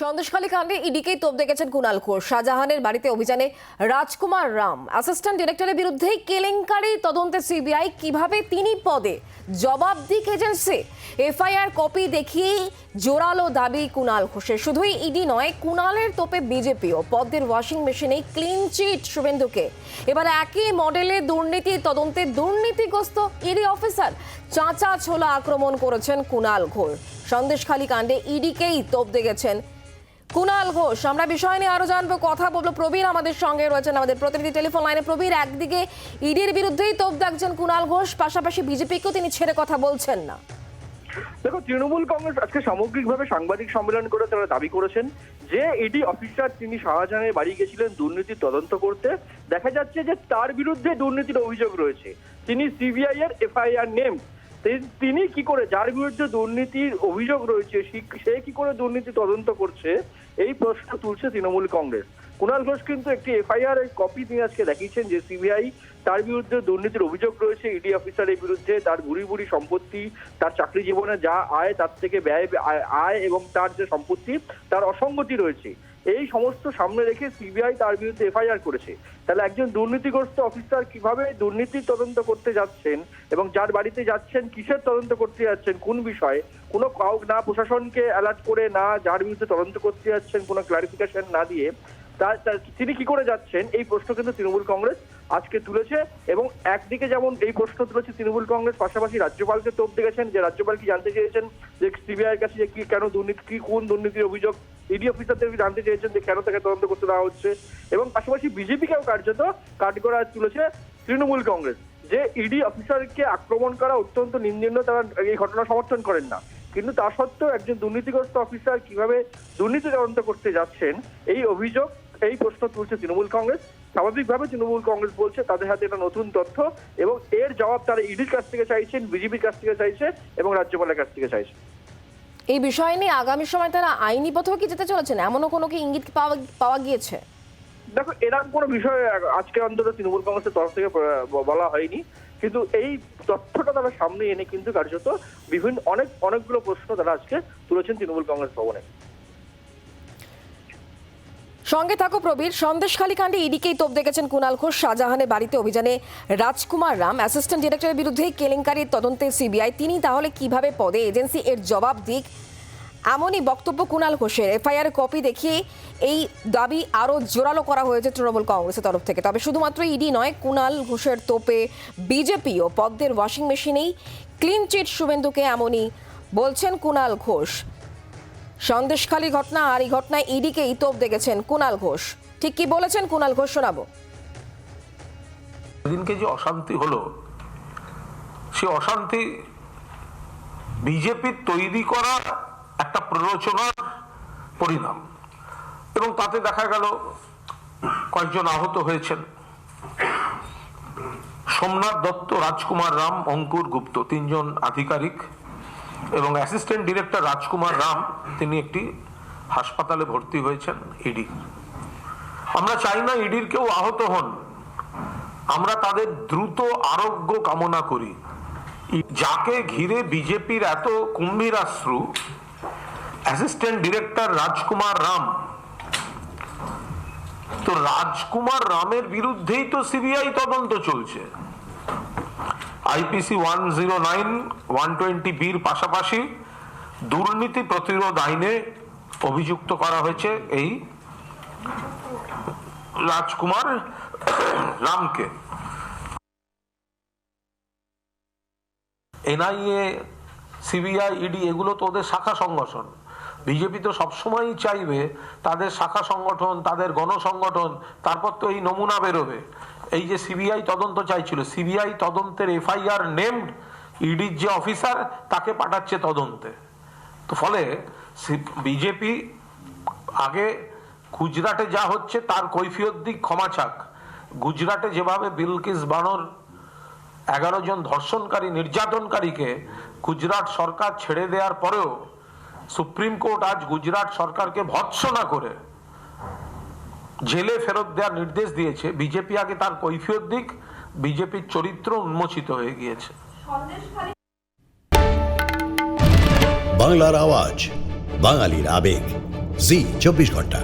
সন্দেশখালী কাণ্ডে ইডিকেই তোপ দেখেছেন কুণাল ঘোষ। শাহজাহানের বাড়িতে অভিযানে রাজকুমার রাম। অ্যাসিস্ট্যান্ট ডিরেক্টরের বিরুদ্ধে কেলেঙ্কারি তদন্তে সিবিআই কীভাবে তিনি পদে? জবাব দিক এজেন্সি এফআইআর কপি দেখিয়েই জোরালো দাবি কুণাল ঘোষের। শুধুই ইডি নয়, কুণালের তোপে বিজেপিও। পদ্মের ওয়াশিং মেশিনে ক্লিন চিট শুভেন্দুকে। এবার একই মডেলে দুর্নীতি তদন্তে দুর্নীতিগ্রস্ত ইডি অফিসার চাঁচা ছোলা আক্রমণ করেছেন কুণাল ঘোষ। সন্দেশখালী কাণ্ডে ইডিকেই তোপ দেখেছেন কুনাল ঘোষ। আমরা বিষয় নিয়ে আরও জানব। কথা বলব। প্রবীর আমাদের সঙ্গে রয়েছেন আমাদের প্রতিনিধি টেলিফোন লাইনে। প্রবীর একদিকে ইডির বিরুদ্ধেই তোপ দেখছেন কুনাল ঘোষ, পাশাপাশি বিজেপিকেও তিনি ছেড়ে কথা বলছেন না। দেখো, তৃণমূল কংগ্রেস আজকে সামগ্রিকভাবে সাংবাদিক সম্মেলন করে তারা দাবি করেছেন যে ইডি অফিসার তিনি শাহজাহানের বাড়ি গেছিলেন দুর্নীতির তদন্ত করতে। দেখা যাচ্ছে যে তার বিরুদ্ধে দুর্নীতির অভিযোগ রয়েছে। তিনি সিবিআই এর এফআইআর নেম তিনি কি করে, যার বিরুদ্ধে দুর্নীতির অভিযোগ রয়েছে, সে- কি করে দুর্নীতি তদন্ত করছে, এই প্রশ্ন তুলছে তৃণমূল কংগ্রেস। কুণাল ঘোষ কিন্তু একটি এফআইআর কপি তিনি আজকে দেখিয়েছেন যে সিবিআই তার বিরুদ্ধে দুর্নীতির অভিযোগ রয়েছে, ইডি অফিসারের বিরুদ্ধে তার ভুরি ভুরি সম্পত্তি, তার চাকরি জীবনে যা আয় তার থেকে ব্যয়, আয়- এবং তার যে সম্পত্তি, তার অসঙ্গতি রয়েছে। এই সমস্ত সামনে রেখে সিবিআই তার বিরুদ্ধে এফআইআর করেছে। তাহলে একজন দুর্নীতিগ্রস্ত অফিসার কীভাবে দুর্নীতির তদন্ত করতে যাচ্ছেন এবং যার বাড়িতে যাচ্ছেন, কিসের তদন্ত করতে যাচ্ছেন, কোন বিষয়ে? কোনো কাউ না প্রশাসনকে অ্যালার্ট করে, না যার বিরুদ্ধে তদন্ত করতে যাচ্ছেন, কোনো ক্লারিফিকেশন না দিয়ে তিনি কি করে যাচ্ছেন? এই প্রশ্ন কিন্তু তৃণমূল কংগ্রেস আজকে তুলেছে এবং একদিকে যেমন এই প্রশ্ন তুলেছে তৃণমূল কংগ্রেস, পাশাপাশি রাজ্যপালকে তোপ দেখেছেন যে রাজ্যপাল কি জানতে চেয়েছেন? যে সিবিআই কাছে যে কি কেন দুর্নীতি কি কোন দুর্নীতির অভিযোগ ইডি অফিসারদের জানতে চেয়েছেন যে কেন তাকে তদন্ত করতে দেওয়া হচ্ছে? এবং পাশাপাশি বিজেপিকেও কার্যত কাঠগড়া তুলেছে তৃণমূল কংগ্রেস যে ইডি অফিসারকে আক্রমণ করা অত্যন্ত নিন্দনীয়, তারা এই ঘটনা সমর্থন করেন না। কিন্তু তা সত্ত্বেও একজন দুর্নীতিগ্রস্ত অফিসার কীভাবে দুর্নীতি তদন্ত করতে যাচ্ছেন, এই অভিযোগ এই প্রশ্ন তুলছে তৃণমূল কংগ্রেস। স্বাভাবিকভাবে তৃণমূল কংগ্রেস বলছে তাদের হাতে একটা নতুন তথ্য এবং এর জবাব তারা ইডির কাছ থেকে চাইছেন বিজেপির কাছ থেকে চাইছে এবং রাজ্যপালের কাছ থেকে চাইছে। এই বিষয় নিয়ে আগামী সময় তারা আইনি পথেও কি যেতে চলেছেন? এমনও কোনো কি ইঙ্গিত পাওয়া পাওয়া গিয়েছে? দেখো এরকম কোনো বিষয় আজকে অন্তত তৃণমূল কংগ্রেসের তরফ থেকে বলা হয়নি। কিন্তু এই তথ্যটা তারা সামনে এনে কিন্তু কার্যত বিভিন্ন অনেক অনেকগুলো প্রশ্ন তারা আজকে তুলেছেন তৃণমূল কংগ্রেস ভবনে। সঙ্গে থাকো প্রবীর সন্দেশখালী কাণ্ডে ইডিকেই তোপ দেখেছেন কুণাল ঘোষ। শাহজাহানের বাড়িতে অভিযানে রাজকুমার রাম অ্যাসিস্ট্যান্ট ডিরেক্টরের বিরুদ্ধে কেলেঙ্কারির তদন্তে সিবিআই। তিনি তাহলে কীভাবে পদে এজেন্সি এর জবাব দিক? এমনই বক্তব্য কুণাল ঘোষের। এফআইআর কপি দেখিয়ে এই দাবি আরও জোরালো করা হয়েছে তৃণমূল কংগ্রেসের তরফ থেকে। তবে শুধুমাত্র ইডি নয়, কুণাল ঘোষের তোপে বিজেপিও পদ্মের ওয়াশিং মেশিনেই ক্লিন চিট শুভেন্দুকে এমনই বলছেন কুণাল ঘোষ। সন্দেশখালী ঘটনা আর এই ঘটনায় ইডিকেই তোপ দেখেছেন কুণাল ঘোষ। ঠিক কি বলেছেন কুণাল ঘোষ শোনাবো। সেদিনকে যে অশান্তি হলো, সে অশান্তি বিজেপির তৈরি করা একটা প্ররোচনার পরিণাম। এবং তাতে দেখা গেল কয়েকজন আহত হয়েছেন। সোমনাথ দত্ত, রাজকুমার রাম, অঙ্কুর গুপ্ত, তিনজন আধিকারিক। এবং অ্যাসিস্ট্যান্ট ডিরেক্টর রাজকুমার রাম, তিনি একটি হাসপাতালে ভর্তি হয়েছেন ইডি আমরা চাই না ইডির কেউ আহত হন। আমরা তাদের দ্রুত আরোগ্য কামনা করি। যাকে ঘিরে বিজেপির এত কুম্ভীরাশ্রু অ্যাসিস্ট্যান্ট ডিরেক্টর রাজকুমার রাম। তো রাজকুমার রামের বিরুদ্ধেই তো সিবিআই তদন্ত চলছে। IPC one zero nine, one twenty বির পাশাপাশি দুর্নীতি প্রতিরোধ আইনে অভিযুক্ত করা হয়েছে এই রাজকুমার রামকে। এনআইএ, সিবিআই, ইডি, এগুলো তো ওদের শাখা সংগঠন। বিজেপি তো সবসময়ই চাইবে তাদের শাখা সংগঠন, তাদের গণসংগঠন, তারপর তো এই নমুনা বেরোবে। এই যে সিবিআই তদন্ত চাইছিল, সিবিআই তদন্তের এফআইআর নেমড, ইডির যে অফিসার, তাকে পাঠাচ্ছে তদন্তে। তো ফলে বিজেপি আগে গুজরাটে যা হচ্ছে তার কৈফিয়ত দিক ক্ষমা চাক। গুজরাটে যেভাবে বিলকিস বানর এগারো জন ধর্ষণকারী, নির্যাতনকারীকে গুজরাট সরকার ছেড়ে দেওয়ার পরেও সুপ্রিম কোর্ট আজ গুজরাট সরকারকে ভৎসনা করে জেলে ফেরত দেওয়ার নির্দেশ দিয়েছে। বিজেপি আগে তার কৈফিয়ত দিক, বিজেপির চরিত্র উন্মোচিত হয়ে গিয়েছে। বাংলার আওয়াজ, বাঙালির আবেগ। জি, চব্বিশ ঘণ্টা।